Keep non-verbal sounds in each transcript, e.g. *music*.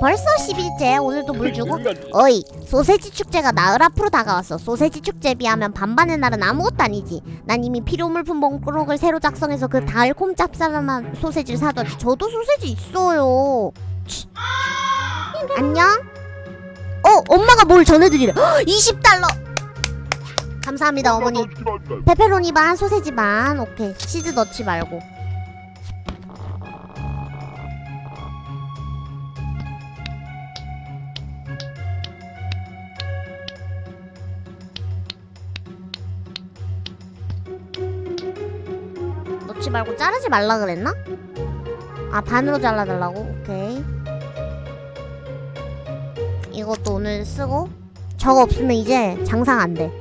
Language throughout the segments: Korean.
벌써 10일째 오늘도 물 주고? *laughs* 어이 소세지 축제가 나흘 앞으로 다가왔어. 소세지 축제에 비하면 반반의 날은 아무것도 아니지. 난 이미 필요 물품 목록을 새로 작성해서 그 달콤 짭짤한 소세지를 사뒀지 저도 소세지 있어요. 치. 안녕? 어 엄마가 뭘 전해드리래? 20달러! 감사합니다 어머니. 페페로니 반 소세지 반. 오케이. 치즈 넣지 말고 넣지 말고 자르지 말라 그랬나? 아 반으로 잘라달라고? 오케이. 이것도 오늘 쓰고 저거 없으면 이제 장상 안돼.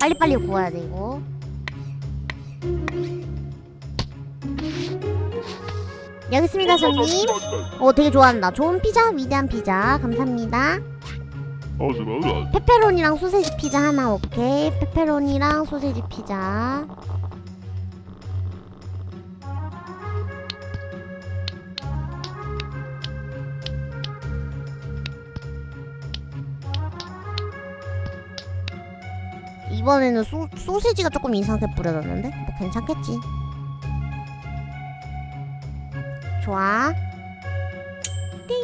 빨리빨리 구워야 돼 이거. 여기 있습니다 손님. 오 되게 좋아한다. 좋은 피자 위대한 피자. 감사합니다. 페페로니랑 소세지 피자 하나 오케이. 페페로니랑 소세지 피자 이번에는 소, 소세지가 조금 이상하게 뿌려졌는데? 뭐 괜찮겠지. 좋아. 띵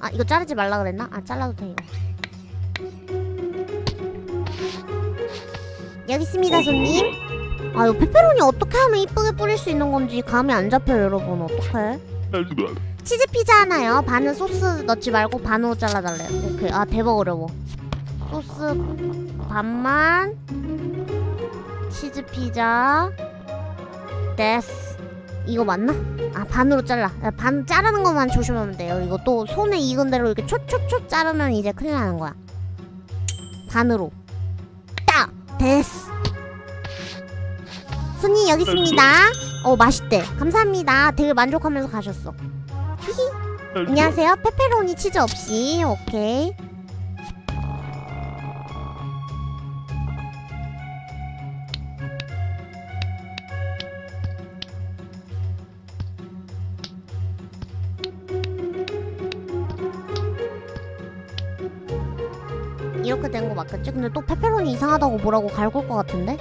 아 이거 자르지 말라 그랬나? 아 잘라도 돼 이거. 여기 있습니다 손님. 아 이거 페페로니 어떻게 하면 이쁘게 뿌릴 수 있는 건지 감이 안 잡혀요 여러분. 어떡해? 치즈 피자 하나요? 반은 소스 넣지 말고 반으로 잘라달래요. 오케이. 아 대박 어려워. 소스 반만. 치즈 피자. 데스 이거 맞나? 아 반으로 잘라. 야, 반 자르는 것만 조심하면 돼요. 이거 또 손에 익은 대로 이렇게 초초초 자르면 이제 큰일 나는 거야. 반으로. 딱! 데스 손님 여기 있습니다. 어 맛있대. 감사합니다. 되게 만족하면서 가셨어. 히히. 안녕하세요. 페페로니 치즈 없이. 오케이 이렇게 된 거 맞겠지? 근데 또 페페로니 이상하다고 뭐라고 갈굴 것 같은데?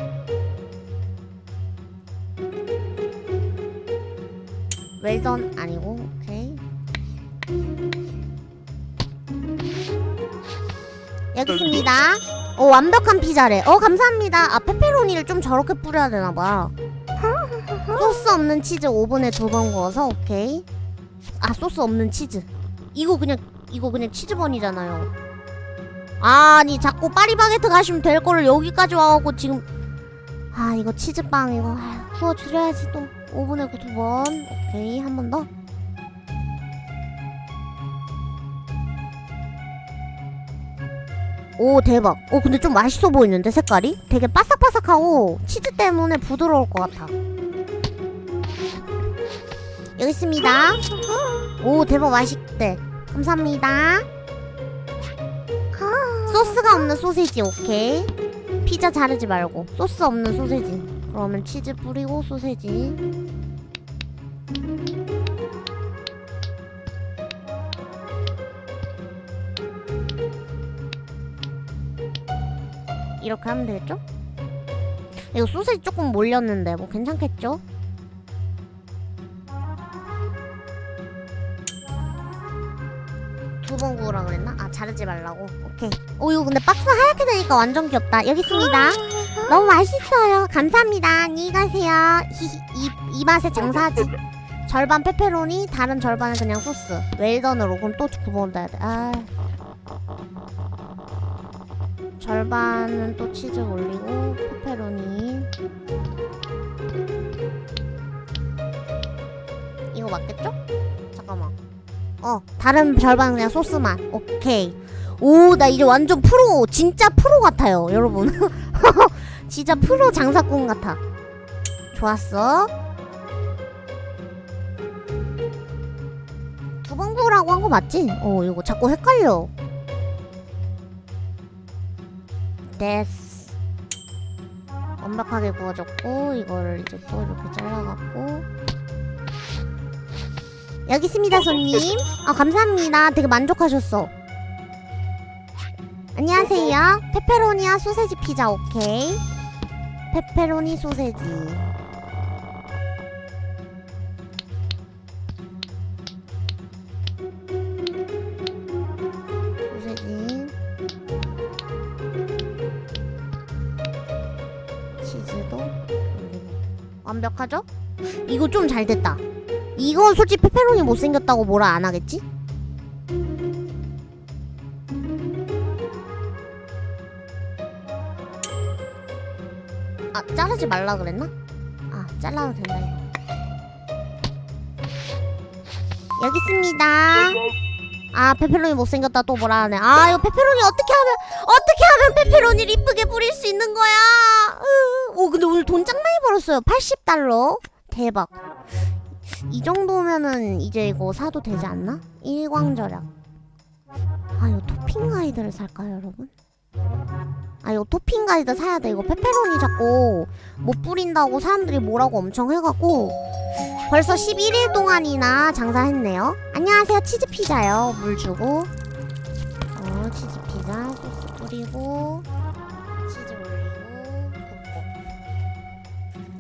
웰던 아니고 오케이. 여기 있습니다. 어 완벽한 피자래. 어 감사합니다. 아 페페로니를 좀 저렇게 뿌려야 되나봐. 소스 없는 치즈 오븐에 두 번 구워서 오케이. 아 소스 없는 치즈. 이거 그냥 이거 그냥 치즈번이잖아요 아니 자꾸 파리바게트 가시면 될 거를 여기까지 와갖고 지금 아 이거 치즈빵 이거 아휴, 구워주려야지 또 오븐에 두 번 오케이 한 번 더. 오 대박. 오 근데 좀 맛있어 보이는데 색깔이? 되게 바삭바삭하고 치즈 때문에 부드러울 것 같아. 여기 있습니다. 오 대박 맛있대. 감사합니다. 소스가 없는 소세지 오케이. 피자 자르지 말고 소스 없는 소세지. 그러면 치즈 뿌리고 소세지. 이렇게 하면 되겠죠? 이거 소세지 조금 몰렸는데 뭐 괜찮겠죠? 두 번 구우라 그랬나? 아 자르지 말라고. 오케이. 오 이거 근데 박스 하얗게 되니까 완전 귀엽다. 여기 있습니다. 너무 맛있어요. 감사합니다. 안녕히 가세요. 히히 이, 이 맛에 장사하지. 절반 페페로니, 다른 절반은 그냥 소스. 웰던으로 그럼 또 넣어야 돼. 아. 절반은 또 치즈 올리고 페페로니. 이거 맞겠죠? 잠깐만. 어, 다른 절반은 그냥 소스만. 오케이. 오, 나 이제 완전 프로, 진짜 프로 같아요, 여러분. *laughs* 진짜 프로 장사꾼 같아. 좋았어. 두 번 구우라고 한 거 맞지? 어, 이거 자꾸 헷갈려. 데스. 완벽하게 구워졌고, 이거를 이제 또 이렇게 잘라갖고. 여기 있습니다 손님. 아 감사합니다. 되게 만족하셨어. 안녕하세요. 페페로니와 소세지 피자 오케이. 페페로니 소세지. 소세지. 치즈도. 완벽하죠? 이거 좀 잘 됐다 이건 솔직히 페페로니 못생겼다고 뭐라 안 하겠지? 아 자르지 말라 그랬나? 아 잘라도 된다 여기 있습니다 아 페페로니 못생겼다 또 뭐라 하네 아 이거 페페로니 어떻게 하면 어떻게 하면 페페로니를 이쁘게 뿌릴 수 있는 거야 으. 오 근데 오늘 돈 짱 많이 벌었어요 80달러 대박 이 정도면은 이제 이거 사도 되지 않나? 일광절약. 아 이거 토핑 가이드를 살까요 여러분? 아 이거 토핑 가이드 사야 돼. 이거 페페로니 자꾸 못 뿌린다고 사람들이 뭐라고 엄청 해갖고 벌써 11일 동안이나 장사했네요. 안녕하세요 치즈 피자요. 물 주고. 어 치즈 피자 소스 뿌리고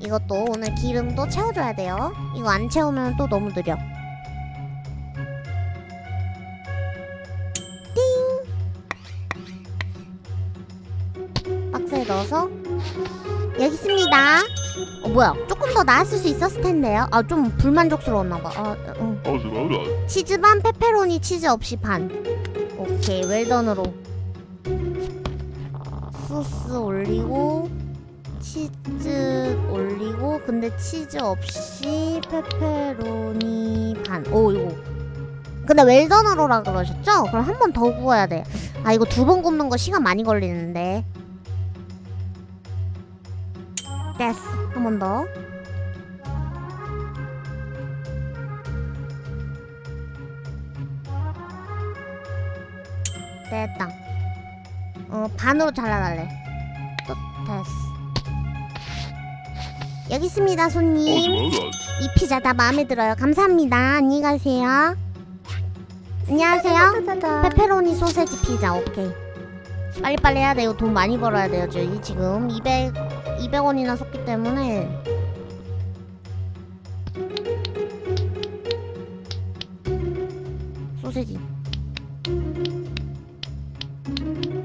이것도 오늘 기름도 채워줘야 돼요. 이거 안 채우면 또 너무 느려. 띵! 박스에 넣어서. 여기 있습니다. 어 뭐야? 조금 더 나았을 수 있었을 텐데요. 아 좀 불만족스러웠나 봐. 아, 응. 치즈 반 페페로니 치즈 없이 반. 오케이 웰던으로. 소스 올리고 치즈 근데 치즈 없이 페페로니 반 오 이거. 근데 웰던으로라 그러셨죠? 그럼 한 번 더 구워야 돼 아 이거 두 번 굽는 거 시간 많이 걸리는데. 됐어. 한 번 더. 됐다. 어 반으로 잘라달래. 또 됐어 여기 있습니다 손님. 이 피자 다 마음에 들어요. 감사합니다. 안녕히 가세요. 안녕하세요. 페페로니 소세지 피자 오케이. 빨리빨리 해야 돼요. 돈 많이 벌어야 돼요 저희 지금. 200 200원이나 썼기 때문에. 소세지.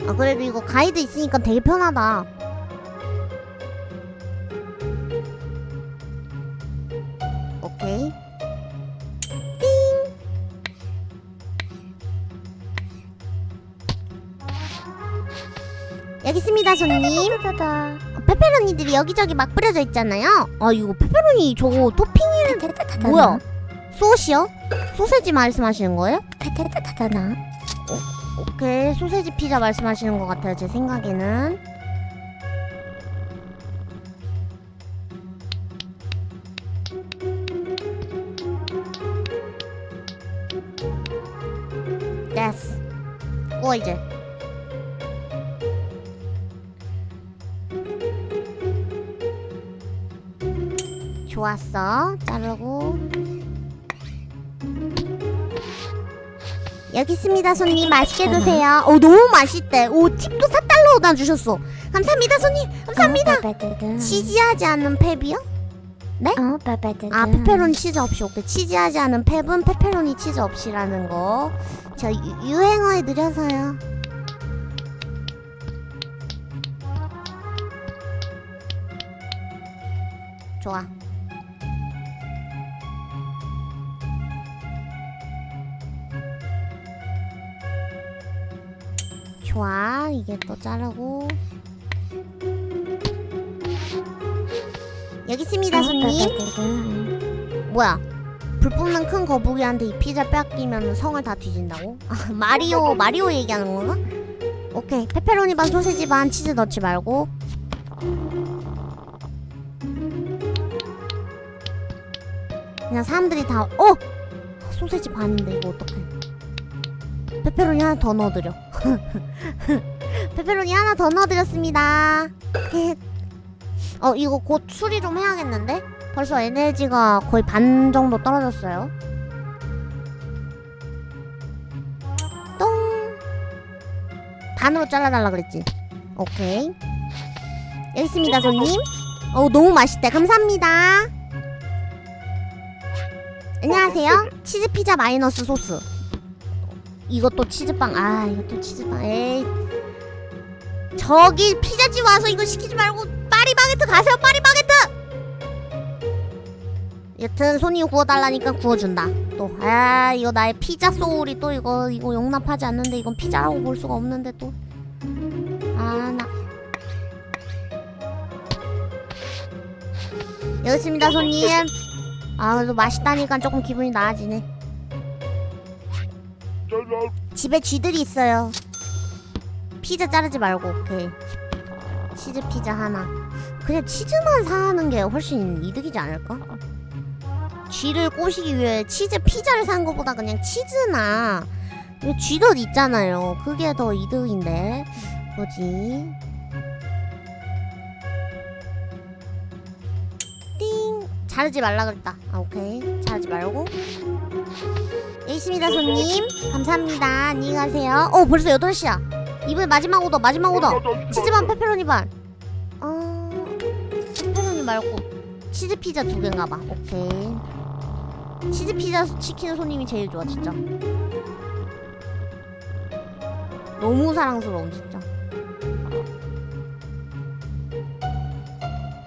아 그래도 이거 가이드 있으니까 되게 편하다 손님? 어, 페페로니들이 여기저기 막 뿌려져 있잖아요. 아 이거 페페로니 저거 토핑이 뭐야? 소시요? 소세지 말씀하시는 거예요? 타타타타나. 오케이 소세지 피자 말씀하시는 것 같아요 제 생각에는. 됐어. 구워 이제 좋았어. 자르고. 여기 있습니다 손님. 맛있게 드세요. 오 너무 맛있대. 오 팁도 4달러 놔주셨어. 감사합니다 손님. 감사합니다. 치즈하지 않은 펩이요? 네? 어. 아 페페로니 치즈 없이 오케이. 치즈하지 않은 펩은 페페로니 치즈 없이라는 거 저 유 행어에 느려서요. 좋아 좋아. 이게 또 자르고. 여기 있습니다 손님. 뭐야? 불 뿜는 큰 거북이한테 이 피자 뺏기면 성을 다 뒤진다고? 아, *laughs* 마리오 마리오 얘기하는 건가? 오케이. 페페로니 반 소세지 반 치즈 넣지 말고. 그냥 사람들이 다 어! 소세지 반인데 이거 어떡해. 페페로니 하나 더 넣어드려 *laughs* 페페로니 하나 더 넣어드렸습니다. *laughs* 어 이거 곧 수리 좀 해야겠는데? 벌써 에너지가 거의 반 정도 떨어졌어요. 똥 반으로 잘라달라 그랬지. 오케이 여기 있습니다 손님. 어 너무 맛있대. 감사합니다. 어, 안녕하세요. 네. 치즈 피자 마이너스 소스. 이것도 치즈빵. 아 이것도 치즈빵. 에이. 저기 피자집 와서 이거 시키지 말고 파리바게트 가세요 파리바게트! 여튼 손이 구워달라니까 구워준다 또. 아 이거 나의 피자 소울이 또 이거 이거 용납하지 않는데 이건 피자라고 볼 수가 없는데 또. 아 나. 여기 있습니다 손님. 아 그래도 맛있다니까 조금 기분이 나아지네 집에 쥐들이 있어요. 피자 자르지 말고 오케이. 치즈 피자 하나. 그냥 치즈만 사는 게 훨씬 이득이지 않을까? 쥐를 꼬시기 위해 치즈 피자를 산 것보다 그냥 치즈나 이 쥐덧 있잖아요. 그게 더 이득인데. 뭐지? 띵. 자르지 말라 그랬다. 아 오케이. 자르지 말고 여기 있습니다 손님. 감사합니다. 안녕히 가세요. 어 벌써 8시야. 이번에 마지막 오더 마지막 오더. 치즈반 페페로니 반. 어... 페페로니 말고 치즈 피자 두 개인가 봐. 오케이. 치즈 피자 시키는 손님이 제일 좋아 진짜. 너무 사랑스러움 진짜.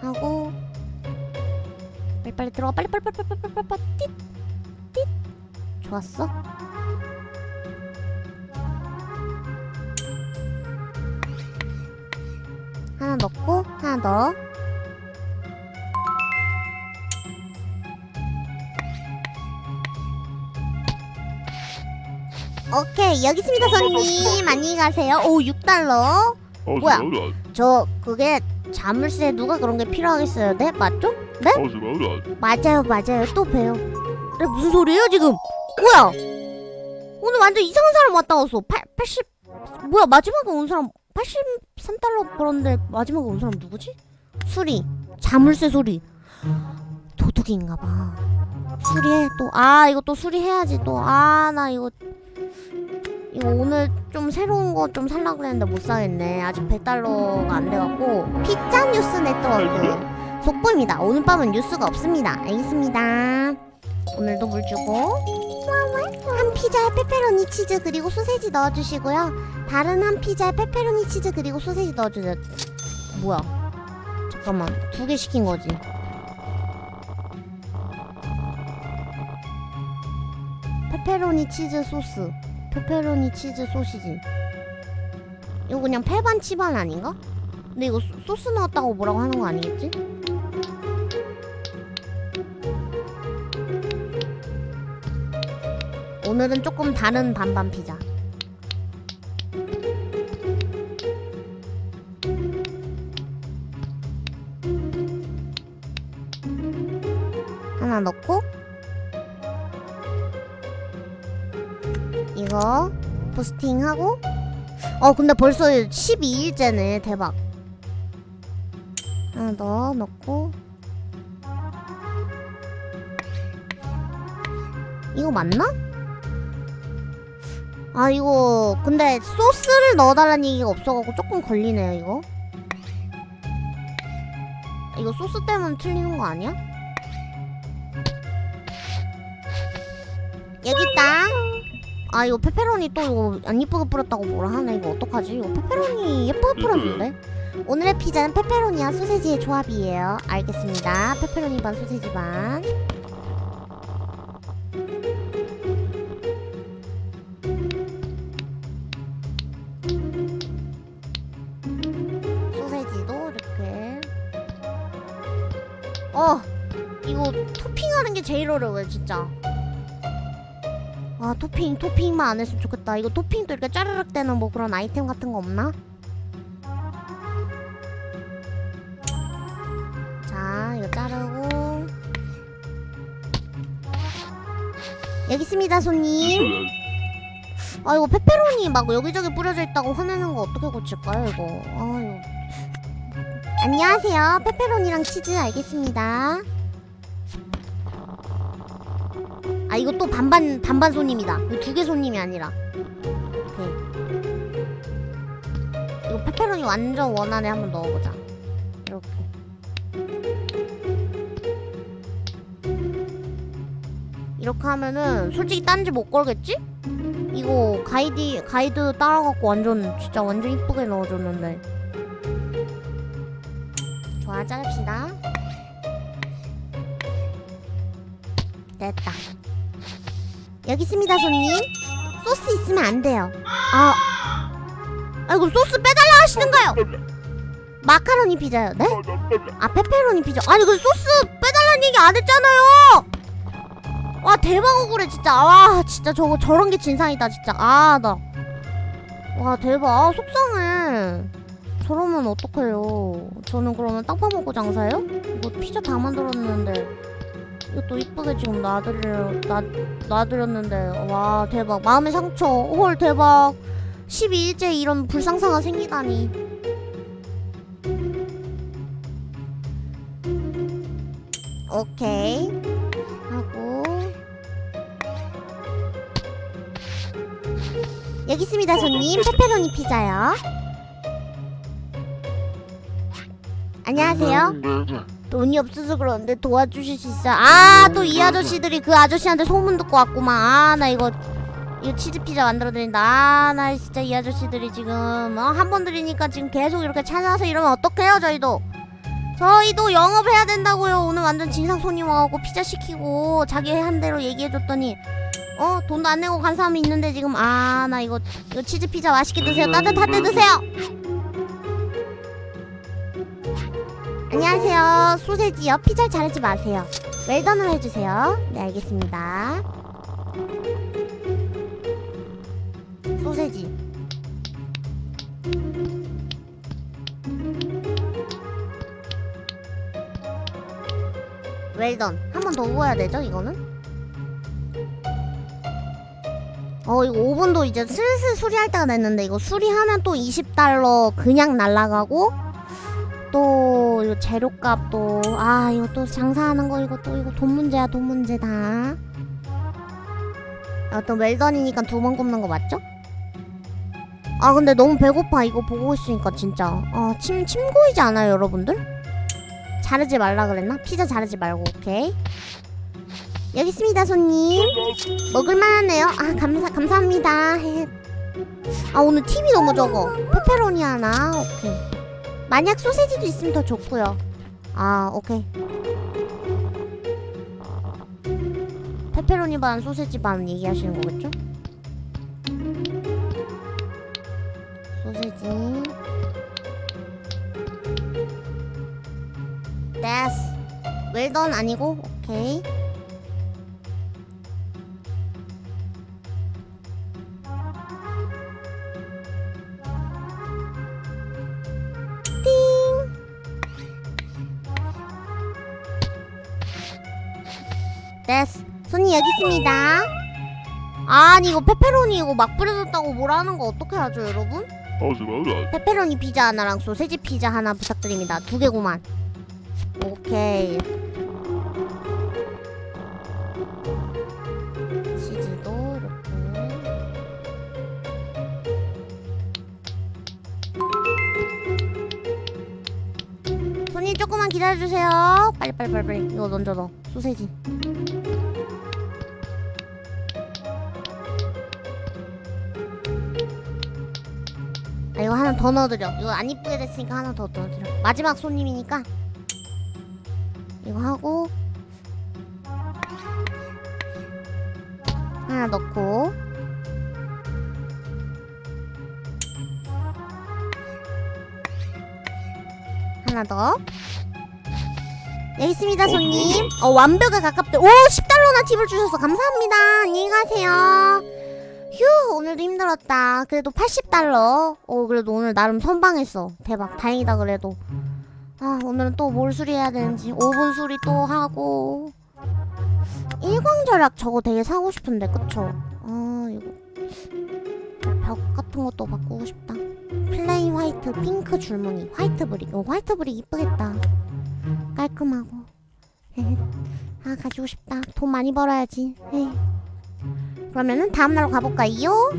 하고 빨리 빨리 들어가. 빨리 빨리 빨리 빨리 빨리 빨리 빨리. 띠띠 좋았어? 하나 넣고 하나 더 오케이 여기 있습니다 손님. 안녕히 가세요. 오 6달러? 뭐야? 저 그게 자물쇠 누가 그런 게 필요하겠어요? 네? 맞죠? 네? 맞아요 맞아요. 또 봬요. 그래 무슨 소리예요 지금 뭐야? 오늘 완전 이상한 사람 왔다 갔어. 8, 80 뭐야 마지막에 온 사람 83달러 벌었는데 마지막에 온 사람 누구지? 수리. 자물쇠 수리. 도둑인가 봐. 수리해 또. 아 이거 또 수리해야지 또. 아 나 이거 이거 오늘 좀 새로운 거 좀 살라 그랬는데 못 사겠네. 아직 100달러가 안 돼갖고. 피자 뉴스 네트워크 속보입니다. 오늘 밤은 뉴스가 없습니다. 알겠습니다. 오늘도 물 주고 한 피자에 페페로니 치즈 그리고 소세지 넣어주시고요. 다른 한 피자에 페페로니 치즈 그리고 소세지 넣어주세요. 뭐야? 잠깐만. 두 개 시킨 거지. 페페로니 치즈 소스. 페페로니 치즈 소시지. 이거 그냥 패반 치반 아닌가? 근데 이거 소, 소스 넣었다고 뭐라고 하는 거 아니겠지? 오늘은 조금 다른 반반 피자. 하나 넣고 이거 부스팅하고. 어 근데 벌써 12일째네. 대박. 하나 더 넣고. 이거 맞나? 아 이거 근데 소스를 넣어달라는 얘기가 없어가지고 조금 걸리네요 이거. 이거 소스 때문에 틀리는 거 아니야? 여기 있다. 아 이거 페페로니 또 이거 안 이쁘게 뿌렸다고 뭐라 하네. 이거 어떡하지? 이거 페페로니 예쁘게 뿌렸는데? 오늘의 피자는 페페로니와 소세지의 조합이에요. 알겠습니다. 페페로니 반 소세지 반 제일 어려워요 진짜. 아 토핑 토핑만 안 했으면 좋겠다. 이거 토핑도 이렇게 짜르륵 되는 뭐 그런 아이템 같은 거 없나? 자 이거 자르고. 여기 있습니다 손님. 아 이거 페페로니 막 여기저기 뿌려져 있다고 화내는 거 어떻게 고칠까요 이거? 아 이거. 안녕하세요. 페페로니랑 치즈 알겠습니다 이거 또 반반 반반 손님이다. 두개 손님이 아니라. 오케이. 이거 페페로니 완전 원 안에 한번 넣어보자. 이렇게. 이렇게 하면은 솔직히 딴지 못 걸겠지? 이거 가이드 가이드 따라갖고 완전 진짜 완전 이쁘게 넣어줬는데. 좋아 자릅시다. 됐다. 여기 있습니다 손님. 소스 있으면 안 돼요. 아, 아이고 소스 빼달라 하시는가요? 마카로니 피자요, 네? 아 페페로니 피자. 아니 그 소스 빼달라는 얘기 안 했잖아요. 와 대박 억울해 진짜. 와 진짜 저거 저런 게 진상이다 진짜. 아 나. 와 대박 아, 속상해. 저러면 어떡해요. 저는 그러면 땅 파먹고 장사해요? 이거 피자 다 만들었는데 이것도 이쁘게 지금 놔드려 놔 놔드렸는데 와 대박. 마음의 상처. 헐 대박. 12일째 이런 불상사가 생기다니. 오케이. 하고. 여기 있습니다 손님. 페페로니 피자요. 안녕하세요 돈이 없어서 그러는데 도와주실 수 있어요? 아또 이 아저씨들이 그 아저씨한테 소문 듣고 왔구만. 아 나 이거 이거 치즈 피자 만들어 드린다. 아 나 진짜 이 아저씨들이 지금 어, 한번 드리니까 지금 계속 이렇게 찾아서 이러면 어떡해요 저희도? 저희도 영업해야 된다고요. 오늘 완전 진상 손님 와갖고 피자 시키고 자기 한 대로 얘기해줬더니 어 돈도 안 내고 간 사람이 있는데 지금 아 나 이거 이거 치즈 피자 맛있게 드세요. 따뜻할 때 드세요 안녕하세요. 소세지요. 피자 자르지 마세요. 웰던을 해주세요. 네, 알겠습니다. 소세지. 웰던. 한 번 더 구워야 되죠, 이거는? 어, 이거 오븐도 이제 슬슬 수리할 때가 됐는데, 이거 수리하면 또 20달러 그냥 날라가고, 또 이거 재료값도. 아 이거 또 장사하는 거 이거 또 이거 돈 문제야 돈 문제다. 아, 또 웰던이니까 두 번 굽는 거 맞죠? 아 근데 너무 배고파. 이거 보고 있으니까 진짜. 아침 침 고이지 않아요 여러분들? 자르지 말라 그랬나? 피자 자르지 말고 오케이? 여기 있습니다 손님. 먹을만하네요. 아 감사 감사합니다. *laughs* 아 오늘 팁이 너무 적어. 페페로니 하나? 오케이 만약 소세지도 있으면 더 좋고요. 아, 오케이. 페페로니 반 소세지 반 얘기하시는 거겠죠? 소세지. 데스. 웰던 아니고 오케이. 데스. 손님 여기 있습니다. 아니 이거 페페로니 이거 막 뿌려줬다고 뭐라는 거 어떻게 하죠 여러분? 페페로니 피자 하나랑 소세지 피자 하나 부탁드립니다. 두 개구만. 오케이. 치즈도 이렇게. 손님 조금만 기다려주세요. 빨리 빨리 빨리 빨리 이거 먼저 넣어. 소세지. 아 이거 하나 더 넣어드려. 이거 안 이쁘게 됐으니까 하나 더 넣어드려. 마지막 손님이니까. 이거 하고. 하나 넣고. 하나 더. 여기 있습니다 손님. 어 완벽에 가깝대. 오 10달러나 팁을 주셔서 감사합니다. 안녕히 가세요 휴 오늘도 힘들었다. 그래도 80달러. 어 그래도 오늘 나름 선방했어. 대박. 다행이다 그래도. 아 오늘은 또 뭘 수리해야 되는지. 5분 수리 또 하고. 일광절약 저거 되게 사고 싶은데 그쵸? 아 이거. 벽 같은 것도 바꾸고 싶다. 플레인 화이트 핑크 줄무늬. 화이트 브릭. 어 화이트 브릭 이쁘겠다. 깔끔하고. *laughs* 아 가지고 싶다. 돈 많이 벌어야지. 에이. 그러면은 다음 날로 가볼까요?